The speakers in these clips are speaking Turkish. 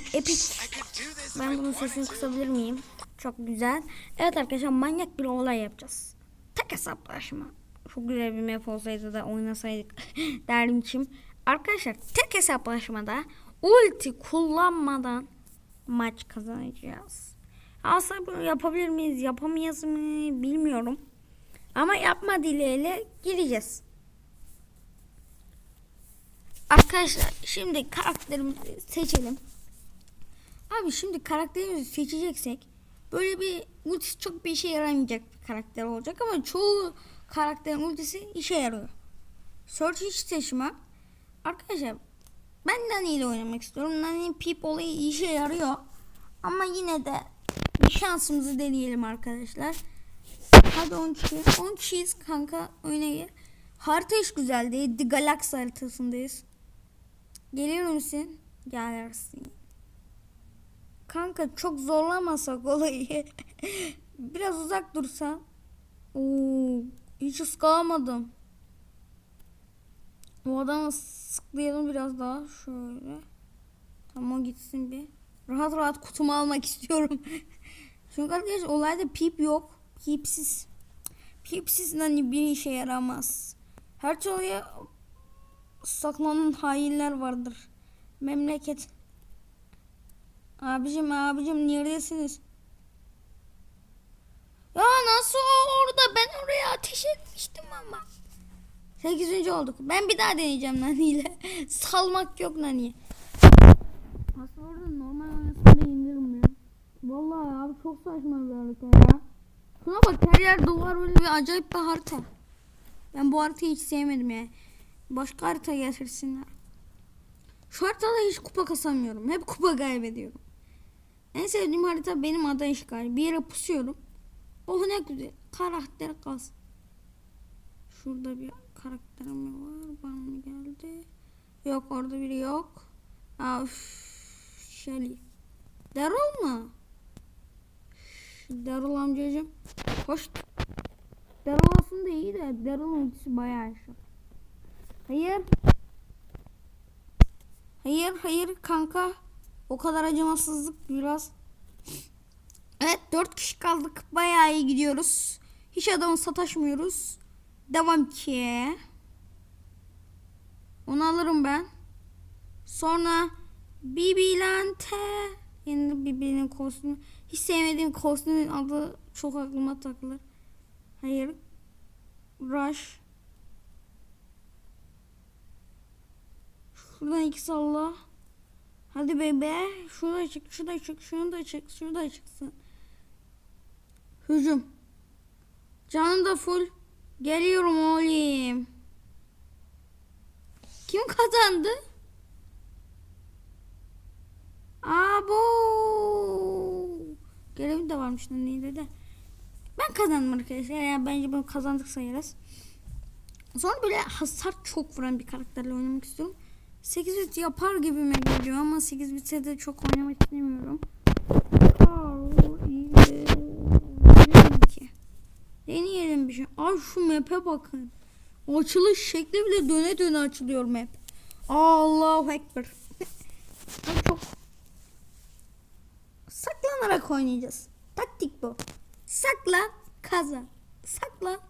Dynamite Epic. Ben bunun sesini kısabilir miyim? Çok güzel. Evet arkadaşlar manyak bir olay yapacağız. Tek hesaplaşma. Çok güzel bir map olsaydı da oynasaydık derdim kim. Arkadaşlar tek hesaplaşmada ulti kullanmadan maç kazanacağız. Aslında bunu yapabilir miyiz yapamayız mı bilmiyorum. Ama yapma dileğiyle gireceğiz. Arkadaşlar şimdi karakterimizi seçelim. Abi şimdi karakterimizi seçeceksek böyle bir ultisi çok bir işe yaramayacak bir karakter olacak ama çoğu karakterin ultisi işe yarıyor. Search hiç seçmem. Arkadaşlar ben Nani ile oynamak istiyorum. Nani'nin pip olayı işe yarıyor. Ama yine de bir şansımızı deneyelim arkadaşlar. Hadi 10 kişi. 10 kişiyiz kanka oyuna gir. Harita hiç güzel değil. The Galaxy haritasındayız. Geliyor musun? Gelirsin. Kanka çok zorlamasak olayı. Biraz uzak dursan. Oo, hiç ıskalamadım. O adamı sıklayalım biraz daha. Şöyle. Tamam gitsin bir. Rahat rahat kutumu almak istiyorum. Çünkü arkadaşlar olayda pip yok. Pipsiz. Pipsiz hani bir işe yaramaz. Her çoğuya saklanan hainler vardır. Memleket. Abicim abicim neredesiniz? Ya nasıl orada? Ben oraya ateş etmiştim ama. 8. olduk. Ben bir daha deneyeceğim Nani ile. Salmak yok Nani'ye. Aslında orada normal oynasında indirilmiyor. Vallahi abi çok saçma bir harita ya. Şuna bak her yer duvar böyle bir acayip bir harita. Ben bu haritayı hiç sevmedim yani. Başka harita getirsinler. Şu haritada hiç kupa kasamıyorum. Hep kupa kaybediyorum. En sevdiğim harita benim ada işgali. Bir yere pusuyorum. Oh ne güzel. Karakter kalsın. Şurada bir karakter mi var? Bana mı geldi? Yok orada biri yok. Aa, üf, Shelly. Daryl mı? Daryl amcacığım. Hoş. Daryl aslında iyi de Daryl'ın ultisi bayağı şu. Hayır. Hayır hayır kanka. O kadar acımasızlık biraz. Evet dört kişi kaldık. Bayağı iyi gidiyoruz. Hiç adamı sataşmıyoruz. Devam ki. Onu alırım ben. Sonra Bibi Lante. Yeni Bibi'nin kostümü. Hiç sevmediğim kostümün adı çok aklıma takılır. Hayır. Rush. Şuradan iki salla. Hadi bebe. Şurada çık, şurada çık, şunu da çık, şurada çıksın. Hücum. Canım da full. Geliyorum oğlum. Kim kazandı? Abo. Görevim de varmış neydi de. Ben kazandım arkadaşlar. Yani bence bunu kazandık sayarız. Sonra böyle hasar çok vuran bir karakterle oynamak istiyorum. 8 bit yapar gibime geliyor ama 8 bitse de çok oynamak istemiyorum. Aa. Deneyelim bir şey. Ay şu map'e bakın. Açılış şekli bile döne döne açılıyor map. Allahu Ekber. Çok saklanarak oynayacağız. Taktik bu. Saklan, kazan. Saklan.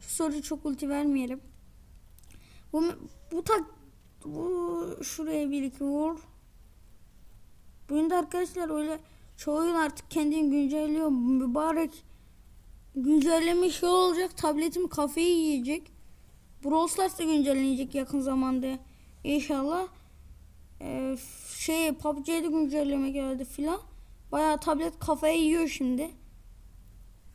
Şu soruyu çok ulti vermeyelim. Bu bu tak bu şuraya bir iki vur. Bu oyunda arkadaşlar öyle çoğu oyun artık kendini güncelliyor. Mübarek güncelleme şey olacak. Tabletim kafayı yiyecek. Brawl Stars da güncellenecek yakın zamanda. İnşallah. Ee, şey PUBG'de güncelleme geldi filan. Bayağı tablet kafayı yiyor şimdi.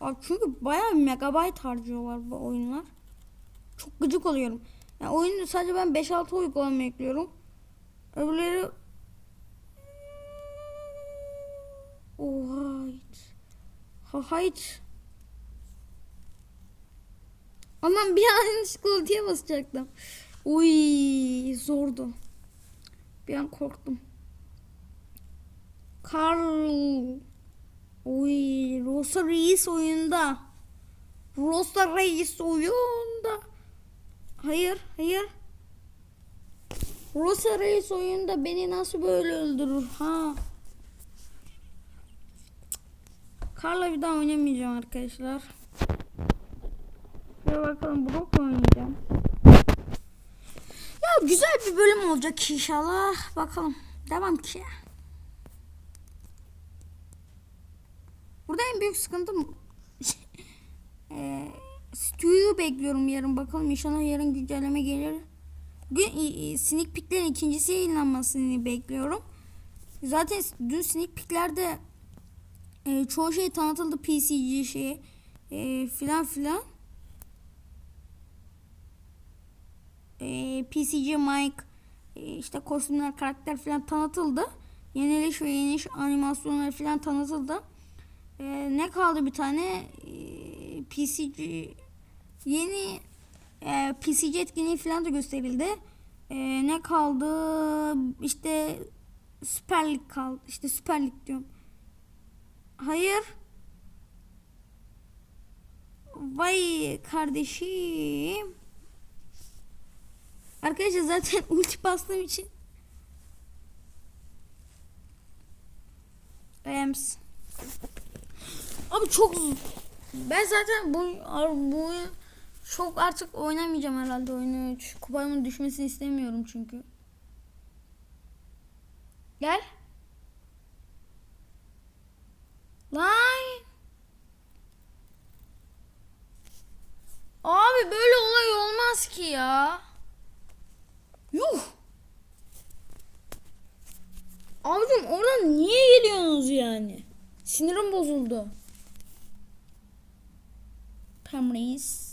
Abi çünkü bayağı megabayt harcıyorlar bu oyunlar. Çok gıcık oluyorum. Yani oyunu sadece ben 5-6 uygulama ekliyorum. Öbürleri Oha hiç. Ha hiç. Aman bir an yanlışlıkla ultiye basacaktım. Uy zordu. Bir an korktum. Carl. Uy Rosa Reis oyunda. Rosa Reis oyunda. Hayır, hayır. Rosa Reis oyunda beni nasıl böyle öldürür ha? Karla bir daha oynamayacağım arkadaşlar. Şöyle bakalım Brock oynayacağım. Ya güzel bir bölüm olacak inşallah. Bakalım. Devam ki. Burada en büyük sıkıntım eee Stu'yu bekliyorum yarın bakalım inşallah yarın güncelleme gelir. İ- sneak peek'lerin ikincisi yayınlanmasını bekliyorum. Zaten dün sneak peek'lerde e, çoğu şey tanıtıldı PCG şeyi e, filan filan. E, PCG mic e, işte kostümler karakter filan tanıtıldı. Yeniliş ve yeniş animasyonlar filan tanıtıldı. E, ne kaldı bir tane e, PCG yeni e, PCG etkinliği falan da gösterildi. E, ne kaldı? İşte Süper Lig kaldı. İşte Süper Lig diyorum. Hayır. Vay kardeşim. Arkadaşlar zaten ulti bastığım için Rams. Abi çok ben zaten bu bu çok artık oynamayacağım herhalde oyunu. Kupamın düşmesini istemiyorum çünkü. Gel. Lan. Abi böyle olay olmaz ki ya. Yuh. Abicim oradan niye geliyorsunuz yani? Sinirim bozuldu. Reis.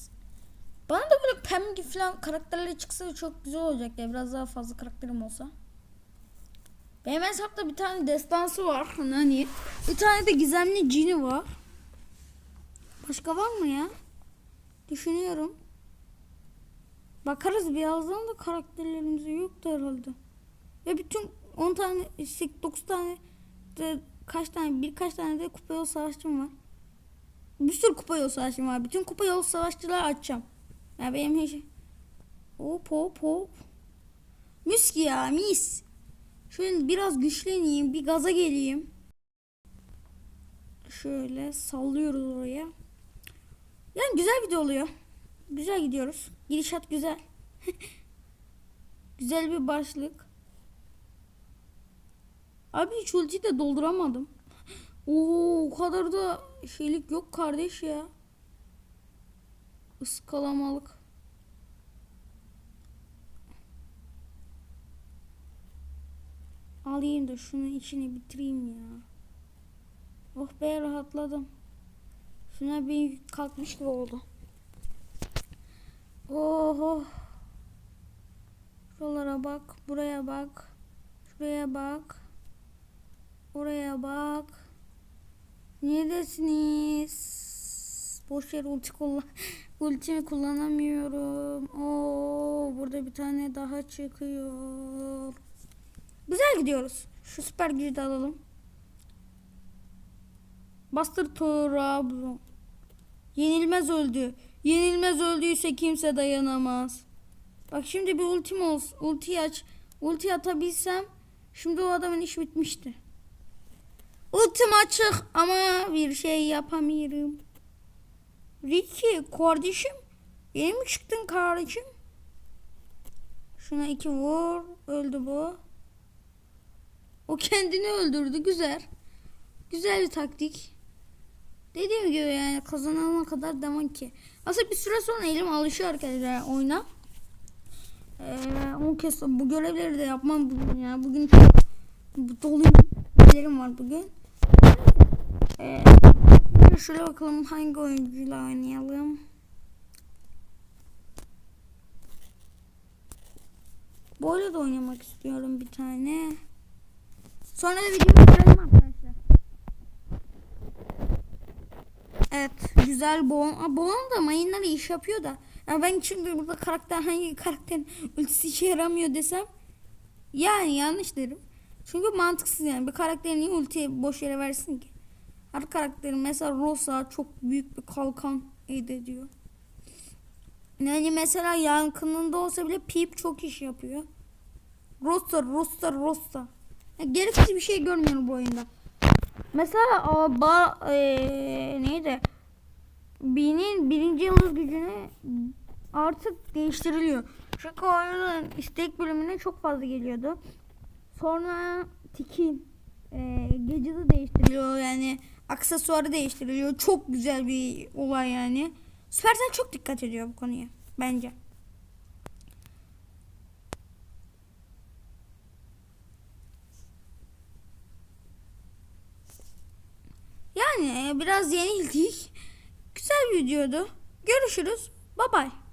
Bana da böyle Pam gibi falan karakterleri çıksa çok güzel olacak ya. Biraz daha fazla karakterim olsa. Benim hesapta bir tane destansı var. Hani bir tane de gizemli cini var. Başka var mı ya? Düşünüyorum. Bakarız birazdan da karakterlerimize yoktu herhalde. Ve bütün 10 tane, 9 tane de kaç tane, birkaç tane de kupa yol savaşçım var. Bir sürü kupa yol savaşçım var. Bütün kupa yol savaşçıları açacağım. Ya benim hiç... Hop hop hop. Mis ki ya mis. Şöyle biraz güçleneyim. Bir gaza geleyim. Şöyle sallıyoruz oraya. Yani güzel video oluyor. Güzel gidiyoruz. Gidişat güzel. güzel bir başlık. Abi hiç ultiyi de dolduramadım. Oo, o kadar da şeylik yok kardeş ya. Iskalamalık. Alayım da şunun içini bitireyim ya. Oh be rahatladım. Şuna bir kalkmış gibi oldu. Oh oh. Şuralara bak, buraya bak. Şuraya bak. Oraya bak. Neredesiniz? Boş yer ulti kullan ultimi kullanamıyorum. Oo, burada bir tane daha çıkıyor. Güzel gidiyoruz. Şu süper gücü de alalım. Bastır Trabzon. Yenilmez öldü. Yenilmez öldüyse kimse dayanamaz. Bak şimdi bir ultim olsun. Ulti aç. Ulti atabilsem şimdi o adamın iş bitmişti. Ultim açık ama bir şey yapamıyorum. Ricky kardeşim. Yeni mi çıktın kardeşim? Şuna iki vur. Öldü bu. O kendini öldürdü. Güzel. Güzel bir taktik. Dediğim gibi yani kazanana kadar devam ki. Aslında bir süre sonra elim alışıyor arkadaşlar oyuna. Ee, o kez bu görevleri de yapmam bugün ya. Bugün çok dolu görevlerim var bugün. Ee, şöyle bakalım hangi oyuncuyla oynayalım. Böyle de oynamak istiyorum bir tane. Sonra da videoyu bitirelim arkadaşlar. Evet güzel boğum. Aa, boğum da mayınları iş yapıyor da. Ya ben şimdi burada karakter hangi karakterin ultisi işe yaramıyor desem yani yanlış derim. Çünkü mantıksız yani bir karakterin niye ultiyi boş yere versin ki? Her karakterin mesela Rosa çok büyük bir kalkan elde ediyor. Yani mesela yankınında olsa bile Peep çok iş yapıyor. Roster, roster, roster. Ya, gereksiz bir şey görmüyorum bu oyunda. Mesela o ba eee, neydi? B'nin birinci yıldız gücünü artık değiştiriliyor. Çünkü oyunun istek bölümüne çok fazla geliyordu. Sonra Tik'in eee gadget'ı değiştiriliyor yani aksesuarı değiştiriliyor. Çok güzel bir olay yani. Süpersel çok dikkat ediyor bu konuya bence. Yani e, biraz yenildik. Güzel bir videoydu. Görüşürüz. Bye bye.